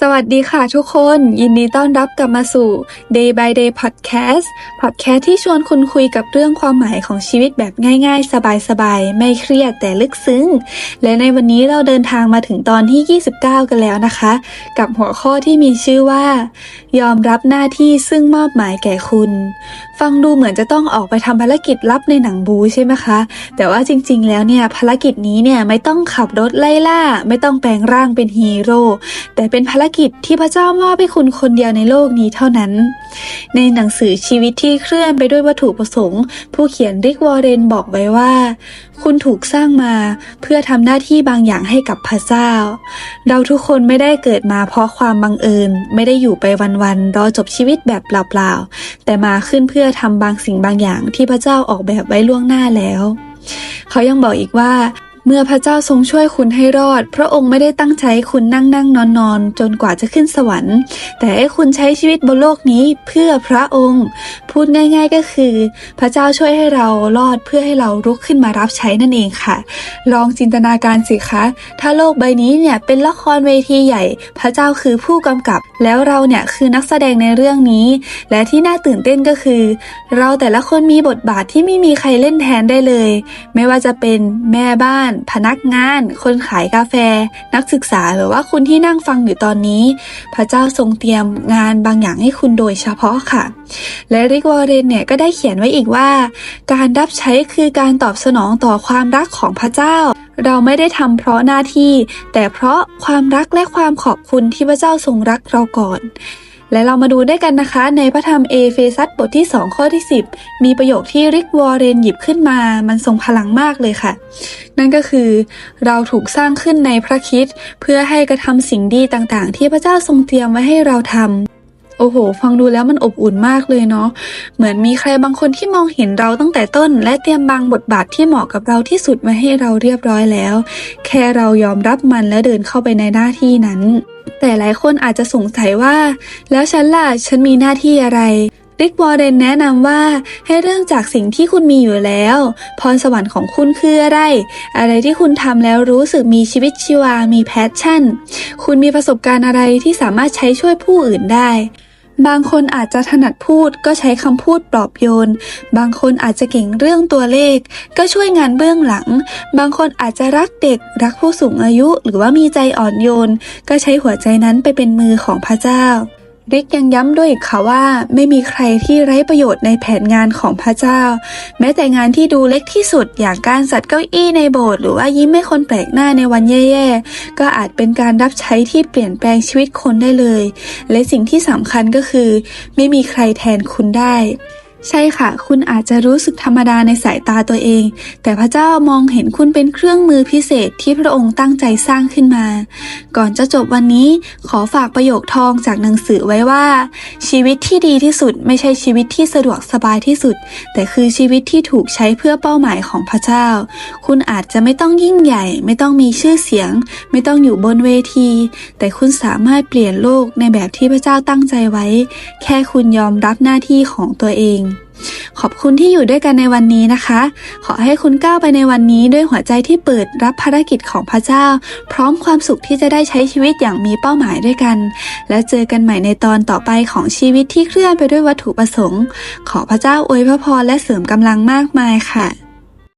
สวัสดีค่ะทุกคน ยินดีต้อนรับกลับมาสู่ Day by Day Podcast Podcast ที่ชวนคุณคุยกับเรื่องความหมายของชีวิตแบบง่าย ๆ สบายๆ ไม่เครียดแต่ลึกซึ้ง และในวันนี้เราเดินทางมาถึงตอนที่ 29 กันแล้วนะคะ กับหัวข้อที่มีชื่อว่า ยอมรับหน้าที่ซึ่งมอบหมายแก่คุณฟังดูเหมือนจะต้องออกไปทำภารกิจลับในหนังบูใช่ไหมคะ แต่ว่าจริงๆ แล้วเนี่ยภารกิจนี้เนี่ยไม่ต้องขับรถไล่ล่า ไม่ต้องแปลงร่างเป็นฮีโร่ แต่เป็นภารกิจที่พระเจ้ามอบให้คุณคนเดียวในโลกนี้เท่านั้น ในหนังสือชีวิตที่เคลื่อนไปด้วยวัตถุประสงค์ ผู้เขียนริกวอร์เรนบอกไว้ว่า คุณถูกสร้างมาเพื่อทำหน้าที่บางอย่างให้กับพระเจ้า เราทุกคนไม่ได้เกิดมาเพราะความบังเอิญ ไม่ได้อยู่ไปวันๆรอจบชีวิตแบบเปล่าๆแต่มาขึ้นเพื่อทำบางสิ่งบางอย่างที่พระเจ้าออกแบบไว้ล่วงหน้าแล้ว เขายังบอกอีกว่า เมื่อพระเจ้าทรงช่วยคุณให้รอด พระองค์ไม่ได้ตั้งใจให้คุณนั่งนั่งนอนนอนจนกว่าจะขึ้นสวรรค์ แต่ให้คุณใช้ชีวิตบนโลกนี้เพื่อพระองค์ พูดง่าย ๆก็คือ พระเจ้าช่วยให้เรารอดเพื่อให้เราลุกขึ้นมารับใช้นั่นเองค่ะ ลองจินตนาการสิคะ ถ้าโลกใบนี้เนี่ยเป็นละครเวทีใหญ่ พระเจ้าคือผู้กำกับ แล้วเราเนี่ยคือนักแสดงในเรื่องนี้ และที่น่าตื่นเต้นก็คือ เราแต่ละคนมีบทบาทที่ไม่มีใครเล่นแทนได้เลย ไม่ว่าจะเป็นแม่บ้านพนักงาน คนขายกาแฟ นักศึกษาหรือว่าคุณที่นั่งฟังอยู่ตอนนี้ พระเจ้าทรงเตรียมงานบางอย่างให้คุณโดยเฉพาะค่ะ และริกวอร์เรนเนี่ยก็ได้เขียนไว้อีกว่า การรับใช้คือการตอบสนองต่อความรักของพระเจ้าเราไม่ได้ทำเพราะหน้าที่ แต่เพราะความรักและความขอบคุณที่พระเจ้าทรงรักเราก่อน และเรามาดูด้วยกันนะคะ ในพระธรรมเอเฟซัสบทที่ 2 ข้อที่ 10 มีประโยคที่ริกวอร์เรนหยิบขึ้นมา มันทรงพลังมากเลยค่ะ นั่นก็คือ เราถูกสร้างขึ้นในพระคิดเพื่อให้กระทำสิ่งดีต่างๆ ที่พระเจ้าทรงเตรียมไว้ให้เราทำ โอ้โห ฟังดูแล้วมันอบอุ่นมากเลยเนาะ เหมือนมีใครบางคนที่มองเห็นเราตั้งแต่ต้น และเตรียมบางบทบาทที่เหมาะกับเราที่สุดมาให้เราเรียบร้อยแล้ว แค่เรายอมรับมันและเดินเข้าไปในหน้าที่นั้น แต่หลายคนอาจจะสงสัยว่า แล้วฉันล่ะ ฉันมีหน้าที่อะไร ริกวอร์เรนแนะนำว่าให้เริ่มจากสิ่งที่คุณมีอยู่แล้ว พรสวรรค์ของคุณคืออะไร อะไรที่คุณทำแล้วรู้สึกมีชีวิตชีวา มีแพชชั่น คุณมีประสบการณ์อะไรที่สามารถใช้ช่วยผู้อื่นได้ บางคนอาจจะถนัดพูดก็ใช้คำพูดปลอบโยน บางคนอาจจะเก่งเรื่องตัวเลข ก็ช่วยงานเบื้องหลัง บางคนอาจจะรักเด็ก รักผู้สูงอายุ หรือว่ามีใจอ่อนโยน ก็ใช้หัวใจนั้นไปเป็นมือของพระเจ้า ริกยังย้ำด้วยอีกค่ะว่า ไม่มีใครที่ไร้ประโยชน์ในแผนงานของพระเจ้า แม้แต่งานที่ดูเล็กที่สุดอย่างการจัดเก้าอี้ในโบสถ์หรือว่ายิ้มให้คนแปลกหน้าในวันแย่ๆ ก็อาจเป็นการรับใช้ที่เปลี่ยนแปลงชีวิตคนได้เลย และสิ่งที่สำคัญก็คือ ไม่มีใครแทนคุณได้ ใช่ค่ะ คุณอาจจะรู้สึกธรรมดาในสายตาตัวเอง แต่พระเจ้ามองเห็นคุณเป็นเครื่องมือพิเศษที่พระองค์ตั้งใจสร้างขึ้นมา ก่อนจะจบวันนี้ขอฝากประโยคทองจากหนังสือไว้ว่า ชีวิตที่ดีที่สุดไม่ใช่ชีวิตที่สะดวกสบายที่สุด แต่คือชีวิตที่ถูกใช้เพื่อเป้าหมายของพระเจ้า คุณอาจจะไม่ต้องยิ่งใหญ่ ไม่ต้องมีชื่อเสียง ไม่ต้องอยู่บนเวที แต่คุณสามารถเปลี่ยนโลกในแบบที่พระเจ้าตั้งใจไว้ แค่คุณยอมรับหน้าที่ของตัวเองขอบคุณที่อยู่ด้วยกันในวันนี้นะคะ ขอให้คุณก้าวไปในวันนี้ด้วยหัวใจที่เปิดรับภารกิจของพระเจ้า พร้อมความสุขที่จะได้ใช้ชีวิตอย่างมีเป้าหมายด้วยกัน และเจอกันใหม่ในตอนต่อไปของชีวิตที่เคลื่อนไปด้วยวัตถุประสงค์ ขอพระเจ้าอวยพระพรและเสริมกำลังมากมายค่ะ